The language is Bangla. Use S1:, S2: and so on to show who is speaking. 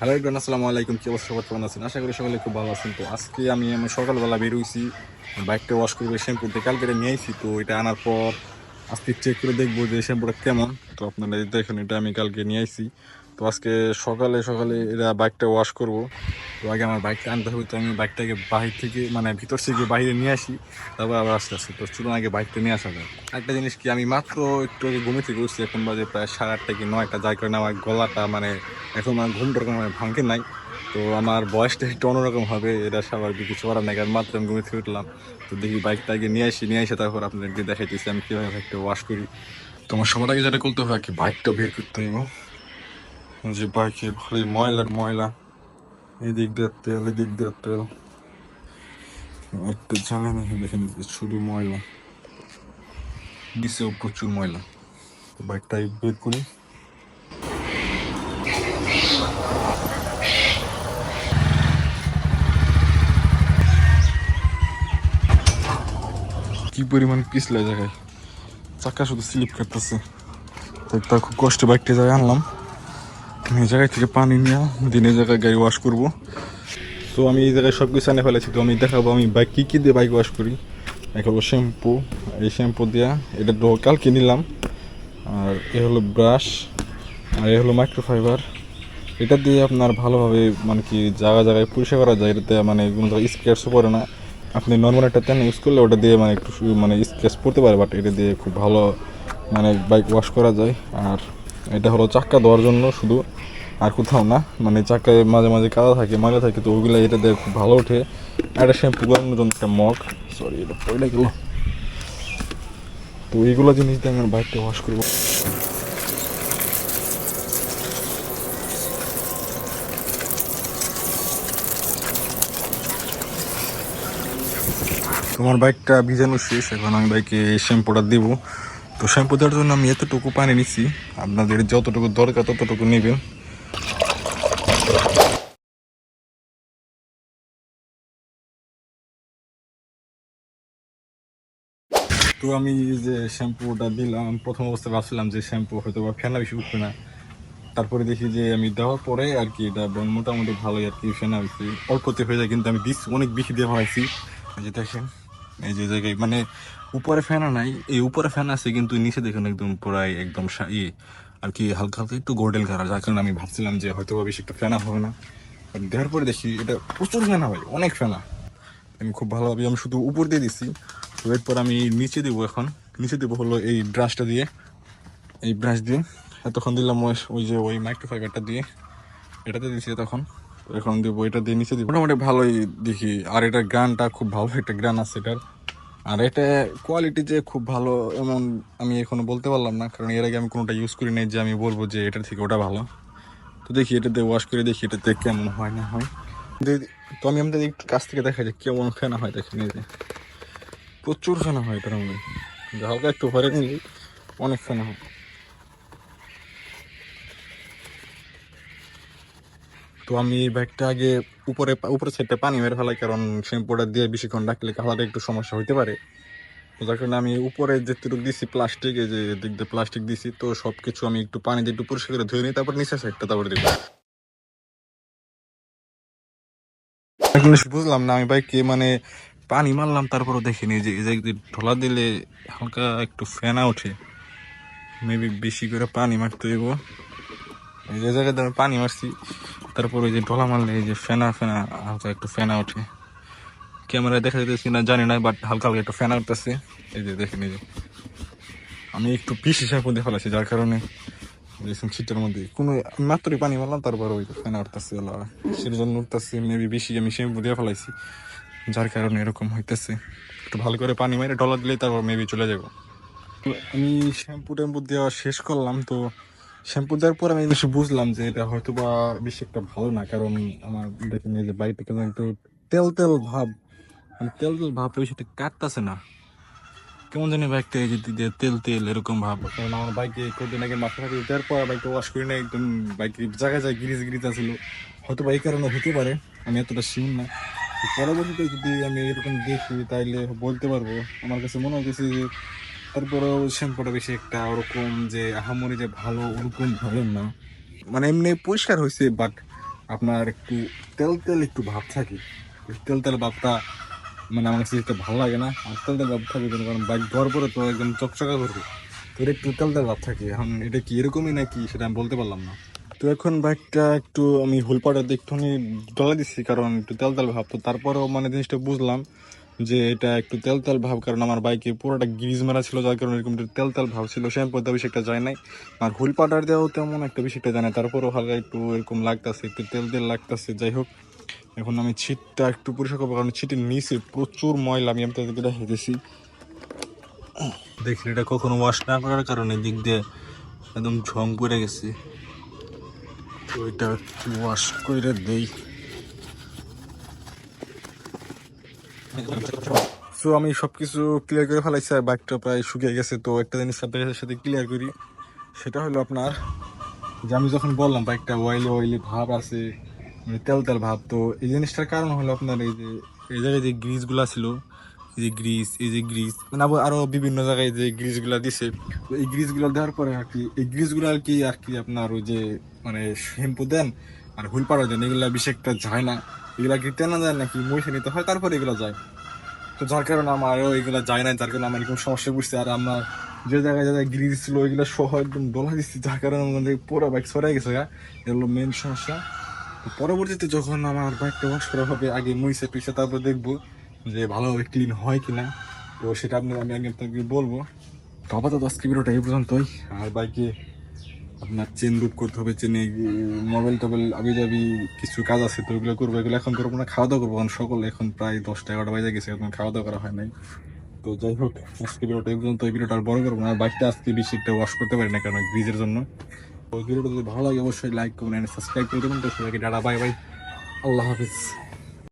S1: হ্যালো ইব্রান আসসালামু আলাইকুম, কি অবস্থা? সবার কেমন আছেন? আশা করি সকলে খুব ভালো আছেন। তো আজকে আমি আমার সকালবেলা বেরোইছি বাইকটা ওয়াশ করব শ্যাম্পু দিয়ে কালকে নিয়েছি নিয়ে তো এটা আনার পর আজকে চেক করে দেখব যে শ্যাম্পুটা কেমন। তো আপনারা দেখুন, এটা আমি কালকে নিয়ে তো আজকে সকালে সকালে এটা বাইকটা ওয়াশ করব। তো আগে আমার বাইকটা আনতে হবে, তো আমি বাইকটাকে বাহির থেকে মানে ভিতর থেকে বাইরে নিয়ে আসি, তারপর আবার আস্তে আস্তে। তো চলুন আগে বাইকটা নিয়ে আসা যায় একটা জিনিস কি, আমি মাত্র একটু আগে ঘুমে থেকে উঠছি, এখন বাজে প্রায় সাড়ে আটটা কি নয়টা, যার কারণে আমার গলাটা মানে এখন আমার কোনো মানে ভাঙকে নাই। তো আমার বয়সটা একটু অন্যরকম হবে, এটা স্বাভাবিক কিছু করার নাই, কারণ মাত্র আমি ঘুমে থেকে উঠলাম। তো দেখি বাইকটা আগে নিয়ে আসি, নিয়ে এসে তারপর আপনাদেরকে দেখাইতেছি আমি কীভাবে বাইকটা ওয়াশ করি। তোমার সবার আগে যেটা করতে হবে আর কি, বাইকটা বের করতে হবে। যে বাইকে ভালোই ময়লার ময়লা। এদিক দিয়ে তেল এদিক দিয়ে তেল একটা জ্বালানি দেখেন শুধু ময়লা নিচেও প্রচুর ময়লা তো বাইকটাই বের করি কি পরিমাণ পিছলে জায়গায় চাকা শুধু স্লিপ করতেছে তাই তার খুব কষ্টে বাইকটা জায়গায় আনলাম এই জায়গায় থেকে পানি নিয়ে দিনের জায়গায় গাড়ি ওয়াশ করব। তো আমি এই জায়গায় সব কিছু এনে ফেলেছি, তো আমি দেখাবো, আমি বাইক কী কী দিয়ে বাইক ওয়াশ করি। এক হলো শ্যাম্পু এই শ্যাম্পু দেওয়া এটা তো কালকে নিলাম। আর এ হলো ব্রাশ আর এ হলো মাইক্রোফাইবার এটা দিয়ে আপনার ভালোভাবে মানে কি, জায়গা জায়গায় পরিষ্কার করা যায়, এটাতে মানে কোনো জায়গায় স্ক্র্যাচও পড়ে না। আপনি নর্মাল একটা তেল ইউজ করলে ওটা দিয়ে মানে একটু মানে স্ক্র্যাচ পড়তে পারে বাট এটা দিয়ে খুব ভালো মানে বাইক ওয়াশ করা যায়। আর এটা হলো চাক্কা দেওয়ার জন্য শুধু আর কোথাও না মানে চাকায় মাঝে মাঝে কাদা থাকে, ময়লা থাকে, তো ওগুলো এটা দিয়ে খুব ভালো ওঠে। একটা শ্যাম্পু করানোর জন্য একটা মগ। সরি এটা পয়লা গেল। তো এইগুলো জিনিস দিয়ে আমি বাইকটা ওয়াশ করব। তোমার বাইকটা ভিজানো শেষ, এখন আমি বাইকে শ্যাম্পুটা দিব। তো শ্যাম্পু দেওয়ার জন্য আমি এতটুকু পানি নিচ্ছি আপনাদের যতটুকু দরকার ততটুকু নেবেন। তো আমি যে শ্যাম্পুটা দিলাম, প্রথম অবস্থায় ভাবছিলাম যে শ্যাম্পু হয়তো বা ফেনা বেশি উঠবে না। তারপরে দেখি যে আমি দেওয়ার পরে আর কি এটা মোটামুটি ভালোই আর কি ফেনা হয়েছে অল্পতে হয়ে যায়, কিন্তু আমি দিচ্ছি অনেক বেশি দেওয়া হয়েছি যে দেখেন এই যে জায়গায় মানে উপরে ফ্যানা নাই, এই উপরে ফ্যান আছে কিন্তু নিচে দেখুন একদম পুরাই একদম ইয়ে। আর কি হালকা হালকা একটু গোল্ডেন কালার, যার কারণে আমি ভাবছিলাম যে হয়তো বেশি একটা ফেনা হবে না। দেওয়ার পরে দেখি, এটা প্রচুর ফেনা হয় অনেক ফ্যানা আমি খুব ভালোভাবে, আমি শুধু উপর দিয়ে দিচ্ছি তো এরপর আমি নিচে দেবো এখন। নিচে দেবো হলো এই ব্রাশটা দিয়ে। এই ব্রাশ দিয়ে। এতক্ষণ দিলাম ওই- যে ওই মাইক্রোফাইবারটা দিয়ে। এটাতে দিয়েছি তখন। এখন দিব, এটা দিয়ে নিচে দিব। মোটামুটি ভালোই দেখি। আর এটার গ্রানটা খুব ভালো, একটা গ্রান আছে এটার। আর এটা কোয়ালিটি যে খুব ভালো এমন আমি এখনও বলতে পারলাম না, কারণ এর আগে আমি কোনোটা ইউজ করি নাই যে আমি বলব যে এটার থেকে ওটা ভালো। তো দেখি এটাতে ওয়াশ করে দেখি এটাতে কেমন হয় না হয়। তো আমি আমাদের একটু কাছ থেকে দেখা যায় কেমন ফেনা হয়, দেখেন এই যে। প্রচুর ফেনা হয় এটার মধ্যে। হালকা একটু ভরে নিই, অনেক ফেনা হয়। তো আমি এই ব্যাগটা আগে উপরে উপরে সাইডটা পানি মেরে ফেলাই, কারণ শ্যাম্পুটা দিয়ে বেশিক্ষণ রাখলে কালারে একটু সমস্যা হতে পারে। তো যার কারণে আমি উপরে যেটুকু দিছি প্লাস্টিক যে দিক দিয়ে প্লাস্টিক দিছি, তো সব কিছু আমি একটু পানি দিয়ে একটু পরিষ্কার করে ধুয়ে নিই তারপর নিচে সাইডটা তারপর দিব বুঝলাম না, আমি বাইকে মানে পানি মারলাম, তারপরও দেখিনি। যে, এই যে ঢোলা দিলে হালকা একটু ফেনা ওঠে। মেবি বেশি করে পানি মারতে দেব এই যে জায়গাতে আমি পানি মারছি। তারপর ওই যে ঢোলা মারলে এই যে ফেনা ফেনা, হালকা একটু ফেনা ওঠে। ক্যামেরায় দেখা যেতেছি না জানি না বাট হালকা হালকা একটু ফেনা উঠতেছে। এই যে দেখে নিজে আমি একটু পিস হিসাব করে ফেলাছি যার কারণে দেখুন শীতের মধ্যে। কোনো মাত্রই পানি মারলাম, তারপর ওই ফেনা উঠতেছে সের জন্য উঠতেছে মেবি বেশি আমি শ্যাম্পু দিয়ে ফেলাইছি। যার কারণে এরকম হইতেছে। একটু ভালো করে পানি মেরে ডলা দিলে তারপর মেবি চলে যাব। আমি শ্যাম্পু ট্যাম্পু দেওয়া শেষ করলাম, তো শ্যাম্পু দেওয়ার পর আমি বেশি বুঝলাম যে এটা হয়তো বা বেশি একটা ভালো না, কারণ আমার দেখেন এই যে বাড়িতে কেমন একটু তেল তেল ভাব। মানে তেল তেল ভাবটা বেশি একটা কাটতেছে না। কেমন জানি বাইকটা এই যে তেল তেল এরকম ভাব। কারণ আমার বাইকে কদিন আগে মাথা ফাটি দেওয়ার পর বাইকটা ওয়াশ করি না একদম বাইকে জায়গায় জায়গায় গিরিজ গিরিজ আছিল। হয়তো বা এই কারণে হতে পারে, আমি এতটা শিউন না। পরবর্তীতে যদি আমি এরকম দেখি, তাইলে বলতে পারব, আমার কাছে মনে হচ্ছে যে তারপরেও শ্যাম্পুটা বেশি একটা ওরকম যে আহামরি যে ভালো ওরকম ভালো না। মানে এমনি পরিষ্কার হয়েছে বাট আপনার একটু তেল তেল একটু ভাব থাকে। তেল তেল ভাবটা মানে আমার কাছে একটু ভালো লাগে না। আর তেল তেল ভাব থাকে? কারণ বাইক ধোয়ার পরে তো একদম চকচকা করবে তো এর একটু তেল তেল ভাব থাকে। এখন এটা কি এরকমই নাকি সেটা আমি বলতে পারলাম না। তো এখন বাইকটা একটু আমি হুলপাটা একটুখানি ডলা দিচ্ছি কারণ একটু তেল তেল ভাব। তো তারপরেও মানে জিনিসটা বুঝলাম যে এটা একটু তেল তেল ভাব, কারণ আমার বাইকে পুরোটা গ্রিজ মারা ছিল, যার কারণে এরকম তেল তেল ভাব ছিল। শ্যাম্পু দেওয়া বেশি একটা যায় নাই। আর হুল পাউডার দেওয়াও তেমন একটা বেশি একটা যায় না তারপরেও হালকা একটু এরকম লাগতেছে, একটু তেল তেল লাগতেছে, যাই হোক। এখন আমি ছিটটা একটু পরিষ্কার করব, কারণ ছিটের নিচে প্রচুর ময়লা, আমি আপনাদেরকে দেখা দিয়েছি দেখি এটা কখনো ওয়াশ না করার কারণে দিক দিয়ে একদম ঝং পড়ে গেছে। তো এটা একটু ওয়াশ করে দেই। সো আমি সব কিছু ক্লিয়ার করে ফেলাইছি আর বাইকটা প্রায় শুকিয়ে গেছে। তো একটা জিনিস আপনাদের সাথে ক্লিয়ার করি, সেটা হলো আপনার, যে আমি যখন বললাম বাইকটা অয়েলি অয়েলি ভাব আছে মানে তেল তেল ভাব, তো এই জিনিসটার কারণ হলো আপনার এই যে, এই জায়গায় যে গ্রিসগুলো ছিল, এই যে গ্রিজ এই যে গ্রিজ মানে আবার আরও বিভিন্ন জায়গায় যে গ্রিসগুলো দিছে, তো এই গ্রিজগুলো দেওয়ার পরে আর কি, এই গ্রিজগুলো আর কি আর কি আপনার ওই যে মানে শ্যাম্পু দেন আর হুল পাড়া দেন এগুলা বেশি একটা যায় না। এগুলা কি টেনা যায় নাকি? মহিষে নিতে হয়, তারপরে এগুলো যায়। তো যার কারণে আমার আমারও এগুলো যায় না যার কারণে আমার এরকম সমস্যা বুঝছে আর আমার যে জায়গায় যে জায়গায় গ্রিজ ছিল, ওইগুলো সহ একদম ডলা দিচ্ছি যার কারণে আমাদের পুরো বাইক সরে গেছে গা এগুলো মেন সমস্যা। পরবর্তীতে যখন আমার বাইকটা ওয়াশ করা হবে, আগে মুইসে টুইসে তারপর দেখব যে ভালোভাবে ক্লিন হয় কিনা। তো সেটা আপনি আমি আগে আপনাকে বলব। তো আপাতত আজকে ভিডিওটা এই পর্যন্তই। আর বাইকে আপনার চেন রুট করতে হবে চেনে মোবাইল টোবাইল আবি যাবি কিছু কাজ আছে তো ওগুলো করব। এগুলো এখন করব না খাওয়া দাওয়া করব। কারণ সকলে, এখন প্রায় দশটা এগারোটা বাজে গেছে, এখন খাওয়া দাওয়া করা হয় নাই। তো যাই হোক, আজকে ভিডিওটা এই পর্যন্ত, এই ভিডিওটা আর বড় করব না। আর বাইকটা আজকে বেশি একটা ওয়াশ করতে পারি না, কারণ গ্রিজের জন্য। তো ভিডিওটা যদি ভালো লাগে, অবশ্যই লাইক করবেন সাবস্ক্রাইব করে দেবেন। তো সবাইকে ডাটা বাই বাই আল্লাহ হাফিজ।